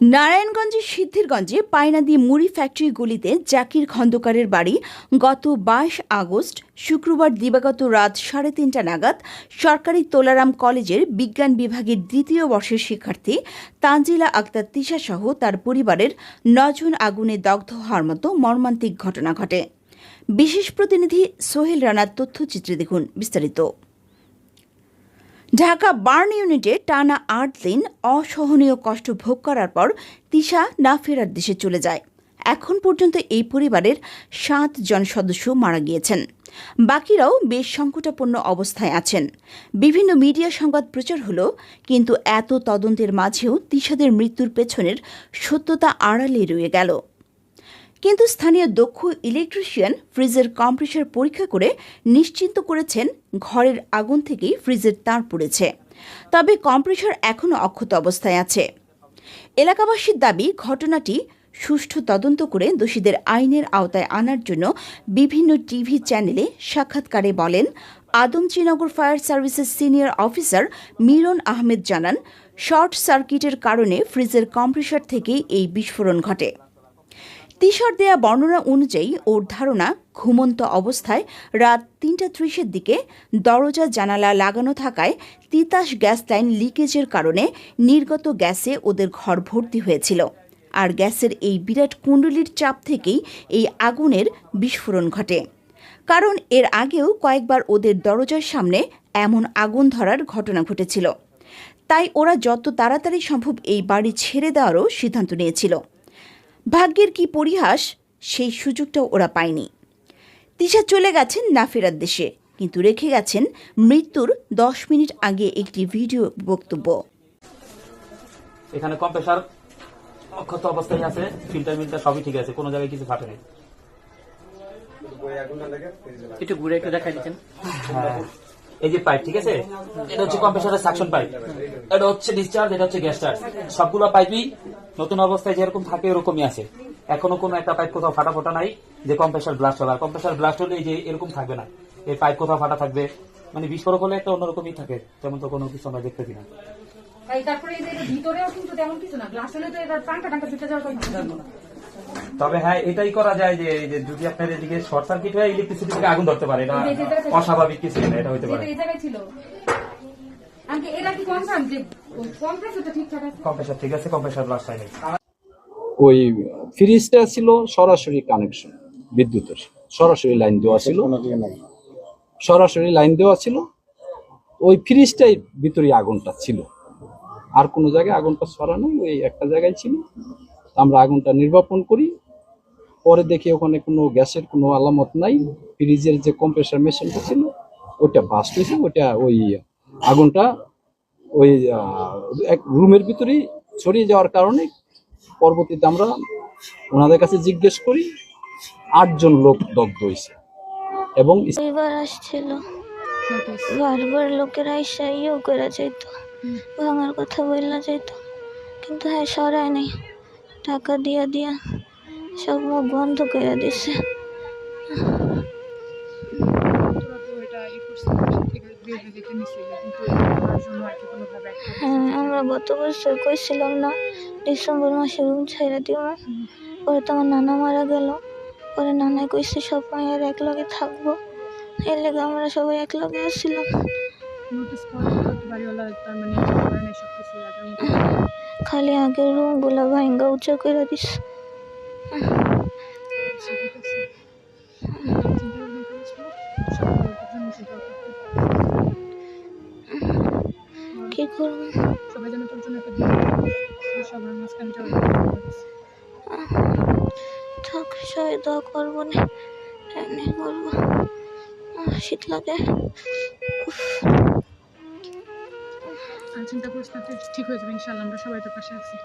নারায়ণগঞ্জের সিদ্ধিরগঞ্জে পায়নাদি মুড়ি ফ্যাক্টরি গলিতে জাকির খন্দকারের বাড়ি গত বাইশ আগস্ট শুক্রবার দিবাগত রাত সাড়ে তিনটা নাগাদ সরকারি তোলারাম কলেজের বিজ্ঞান বিভাগের দ্বিতীয় বর্ষের শিক্ষার্থী তানজিলা আক্তার তিশা সহ তার পরিবারের নজন আগুনে দগ্ধ হওয়ার মতো মর্মান্তিক ঘটনা ঘটে। বিশেষ প্রতিনিধি সোহেল রানার তথ্যচিত্রে দেখুন বিস্তারিত। ঢাকা বার্ন ইউনিটে টানা আট দিন অসহনীয় কষ্ট ভোগ করার পর তিশা না ফেরার দেশে চলে যায়। এখন পর্যন্ত এই পরিবারের সাত জন সদস্য মারা গিয়েছেন। বাকিরাও বেশ সংকটাপন্ন অবস্থায় আছেন। বিভিন্ন মিডিয়া সংবাদ প্রচার হলো, কিন্তু এত তদন্তের মাঝেও তিশাদের মৃত্যুর পেছনের সত্যতা আড়ালে রয়ে গেল। কিন্তু স্থানীয় দক্ষ ইলেকট্রিশিয়ান ফ্রিজের কম্প্রেসার পরীক্ষা করে নিশ্চিন্ত করেছেন ঘরের আগুন থেকেই ফ্রিজের তার পড়েছে। তবে কম্প্রেসার এখনও অক্ষত অবস্থায় আছে। এলাকাবাসীর দাবি, ঘটনাটি সুষ্ঠু তদন্ত করে দোষীদের আইনের আওতায় আনার জন্য বিভিন্ন টিভি চ্যানেলে সাক্ষাৎকারে বলেন, আদমচীনগর ফায়ার সার্ভিসের সিনিয়র অফিসার মিলন আহমেদ জানান, শর্ট সার্কিটের কারণে ফ্রিজের কম্প্রেসার থেকেই এই বিস্ফোরণ ঘটে। তিশার দেয়া বর্ণনা অনুযায়ী ওর ধারণা, ঘুমন্ত অবস্থায় রাত তিনটা ত্রিশের দিকে দরজা জানালা লাগানো থাকায় তিতাস গ্যাস লাইন লিকেজের কারণে নির্গত গ্যাসে ওদের ঘর ভর্তি হয়েছিল। আর গ্যাসের এই বিরাট কুণ্ডলির চাপ থেকেই এই আগুনের বিস্ফোরণ ঘটে। কারণ এর আগেও কয়েকবার ওদের দরজার সামনে এমন আগুন ধরার ঘটনা ঘটেছিল। তাই ওরা যত তাড়াতাড়ি সম্ভব এই বাড়ি ছেড়ে দেওয়ারও সিদ্ধান্ত নিয়েছিল। ভাগ্যের কি পরিহাস সেই সুযোগটাও ওরা পায়নি। তিশা চলে গেছেন না ফেরার দেশে কিন্তু রেখে গেছেন মৃত্যুর দশ মিনিট আগে একটি ভিডিও বক্তব্য। এখানে কম্প্রেসার অক্ষত অবস্থায় আছে ফিল্টার মিল্টার সবই ঠিক আছে কোনো জায়গায় কিছু ফাটে নেই একটু ঘুরে একটু দেখাই দিচ্ছেন। হ্যাঁ। এই যে পাইপ ঠিক আছে? এটা হচ্ছে কম্প্রেসারের সাকশন পাইপ এটা হচ্ছে ডিসচার্জ এটা হচ্ছে গ্যাস চার্জ সবগুলো পাইপই নতুন অবস্থায় যেরকম থাকে এরকমই আছে। এখনও কোনো একটা পাইপ কোথাও ফাটা ফোটা নাই যে কম্প্রেসার ব্লাস্ট হবে আর কম্প্রেসার ব্লাস্ট হলে এই যে এরকম থাকবে না। এই পাইপ কোথাও ফাটা থাকবে। মানে বিস্ফোরক হলে একটা অন্যরকমই থাকে। তেমন তো কোনো কিছু আমরা দেখতেছি না। তাই তারপরে এই যে এটার ভিতরেও কিন্তু তেমন কিছু না। গ্লাস হলে তো এটার টাঙ্কা টাঙ্কা ছুটে যাওয়ার কথা জানব না তবে হ্যাঁ এটাই করা যায় যে এই যে যদি আপনার এদিকে শর্ট সার্কিট হয়ে ইলেকট্রিসিটি থেকে আগুন ধরতে পারে। এটা অস্বাভাবিক কিছু না এটা হতে পারে। যেটা এই জায়গায় ছিল আমি এটা কি কনফার্ম যে কম্প্রেসারটা ঠিকঠাক আছে? কম্প্রেসার ঠিক আছে কম্প্রেসার ব্লাস্ট হয়নি ওই ফ্রিজটা ছিল সরাসরি কানেকশন বিদ্যুতের। সরাসরি লাইন দেওয়া ছিল। সরাসরি লাইন দেওয়া ছিল। ওই ফ্রিজটাই ভিতরে আগুনটা ছিল। আর কোনো জায়গায় আগুনটা ছড়া নাই ওই একটা জায়গায় ছিল। আমরা আগুনটা নির্বাপন করি। পরে দেখি ওখানে কোনো গ্যাসের কোনো আলামত নাই। ফ্রিজের যে কম্প্রেসার মেশিনটা ছিল ওটা বাস্ট হয়েছে ওটা ওই আগুনটা ওই এক রুমের ভিতরেই ছড়িয়ে যাওয়ার কারণে পরবর্তীতে আমরা ওনাদের কাছে জিজ্ঞেস করি, আটজন লোক দগ্ধ হয়েছে। এবং দুইবার আসছিল। বারবার লোকেরা এসে ইয়েও করে যেত ভাঙার কথা বললা যেত কিন্তু হ্যাঁ সরায় নেই। টাকা দিয়া দিয়া সব মুখ বন্ধ করে দিছে। হ্যাঁ আমরা গত বছর কইছিলাম না ডিসেম্বর মাসে রুম ছেড়ে দিব পরে তো আমার নানা মারা গেল। পরে নানাই কইছে সব মায়ের এক লগে থাকব। এর লেগে আমরা সবাই এক লগে আসছিলাম খালি আগে রুমগুলো ভাঙ্গা উঁচা করে দিস। কি করব থাক সবাই দোয়া করব না। এমনি করব। শীত লাগে। আর চিন্তা করিস না ঠিক হয়ে যাবে ইনশাল্লাহ আমরা সবাই তো পাশে আছি।